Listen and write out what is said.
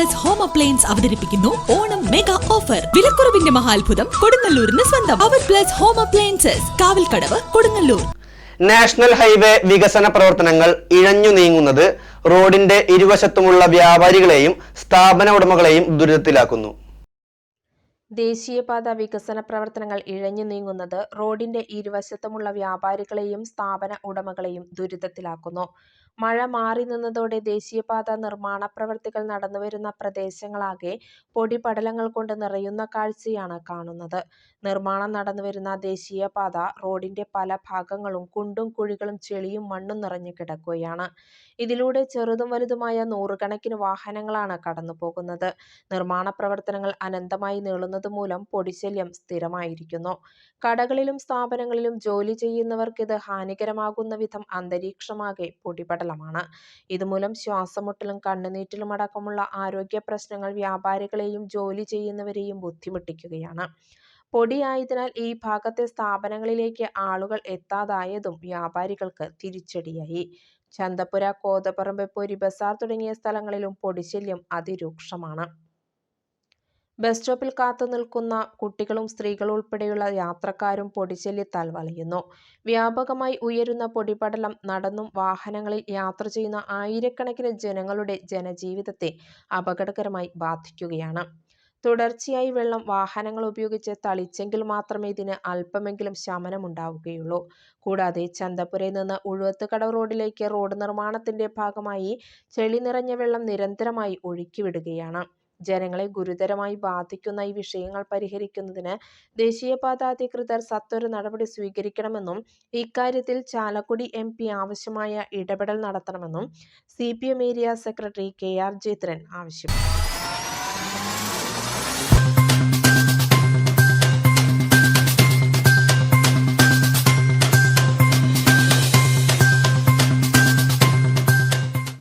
Plus home appliance അവതരിപ്പിക്കുന്നു. Onam mega offer വിലക്കുറവിന്റെ മഹാത്ഭുതം കൊടുങ്ങല്ലൂരിന് സ്വന്തം. അവർ plus home appliances Kavalkadavu Kodungallur. National highway വികസന പ്രവർത്തനങ്ങൾ ഇഴഞ്ഞു നീങ്ങുന്നത് റോഡിന്റെ ഇരുവശത്തുമുള്ള വ്യാപാരികളെയും സ്ഥാപന ഉടമകളെയും ദുരിതത്തിലാക്കുന്നു. ദേശീയപാത വികസന പ്രവർത്തനങ്ങൾ ഇഴഞ്ഞു നീങ്ങുന്നത് റോഡിന്റെ ഇരുവശത്തുമുള്ള വ്യാപാരികളെയും സ്ഥാപന ഉടമകളെയും ദുരിതത്തിലാക്കുന്നു. മഴ മാറി നിന്നതോടെ ദേശീയപാത നിർമ്മാണ പ്രവൃത്തികൾ നടന്നുവരുന്ന പ്രദേശങ്ങളാകെ പൊടിപടലങ്ങൾ കൊണ്ട് നിറയുന്ന കാഴ്ചയാണ് കാണുന്നത്. നിർമ്മാണം നടന്നുവരുന്ന ദേശീയപാത റോഡിന്റെ പല ഭാഗങ്ങളും കുണ്ടും കുഴികളും ചെളിയും മണ്ണും നിറഞ്ഞു കിടക്കുകയാണ്. ഇതിലൂടെ ചെറുതും വലുതുമായ നൂറുകണക്കിന് വാഹനങ്ങളാണ് കടന്നുപോകുന്നത്. നിർമ്മാണ പ്രവർത്തനങ്ങൾ അനന്തമായി നീളുന്നത് മൂലം പൊടിശല്യം സ്ഥിരമായിരിക്കുന്നു. കടകളിലും സ്ഥാപനങ്ങളിലും ജോലി ചെയ്യുന്നവർക്ക് ഇത് ഹാനികരമാകുന്ന വിധം അന്തരീക്ഷമാകെ പൊടിപടലമാണ് ഇതുമൂലം ശ്വാസമുട്ടലും കണ്ണുനീറ്റലും അടക്കമുള്ള ആരോഗ്യ പ്രശ്നങ്ങൾ വ്യാപാരികളെയും ജോലി ചെയ്യുന്നവരെയും ബുദ്ധിമുട്ടിക്കുകയാണ്. പൊടിയായതിനാൽ ഈ ഭാഗത്തെ സ്ഥാപനങ്ങളിലേക്ക് ആളുകൾ എത്താതായതും വ്യാപാരികൾക്ക് തിരിച്ചടിയായി. ചന്തപ്പുര കോതപ്പറമ്പ് പൊരി ബസാർ തുടങ്ങിയ സ്ഥലങ്ങളിലും പൊടിശല്യം അതിരൂക്ഷമാണ്. ബസ് സ്റ്റോപ്പിൽ കാത്തു നിൽക്കുന്ന കുട്ടികളും സ്ത്രീകളും ഉൾപ്പെടെയുള്ള യാത്രക്കാരും പൊടിച്ചെല്ലിത്താൽ വലയുന്നു വ്യാപകമായി ഉയരുന്ന പൊടിപടലം നടന്നും വാഹനങ്ങളിൽ യാത്ര ചെയ്യുന്ന ആയിരക്കണക്കിന് ജനങ്ങളുടെ ജനജീവിതത്തെ അപകടകരമായി ബാധിക്കുകയാണ്. തുടർച്ചയായി വെള്ളം വാഹനങ്ങൾ ഉപയോഗിച്ച് തളിച്ചെങ്കിൽ മാത്രമേ ഇതിന് അല്പമെങ്കിലും ശമനമുണ്ടാവുകയുള്ളൂ. കൂടാതെ ചന്തപ്പുരയിൽ നിന്ന് ഉഴുവത്തുകടവ് റോഡിലേക്ക് റോഡ് നിർമ്മാണത്തിന്റെ ഭാഗമായി ചെളി നിറഞ്ഞ വെള്ളം നിരന്തരമായി ഒഴുക്കിവിടുകയാണ്. ജനങ്ങളെ ഗുരുതരമായി ബാധിക്കുന്ന ഈ വിഷയങ്ങൾ പരിഹരിക്കുന്നതിന് ദേശീയപാത അധികൃതർ സത്വര നടപടി സ്വീകരിക്കണമെന്നും ഇക്കാര്യത്തിൽ ചാലക്കുടി എം പി ആവശ്യമായ ഇടപെടൽ നടത്തണമെന്നും C area secretary K R Jethran ആവശ്യപ്പെട്ടു.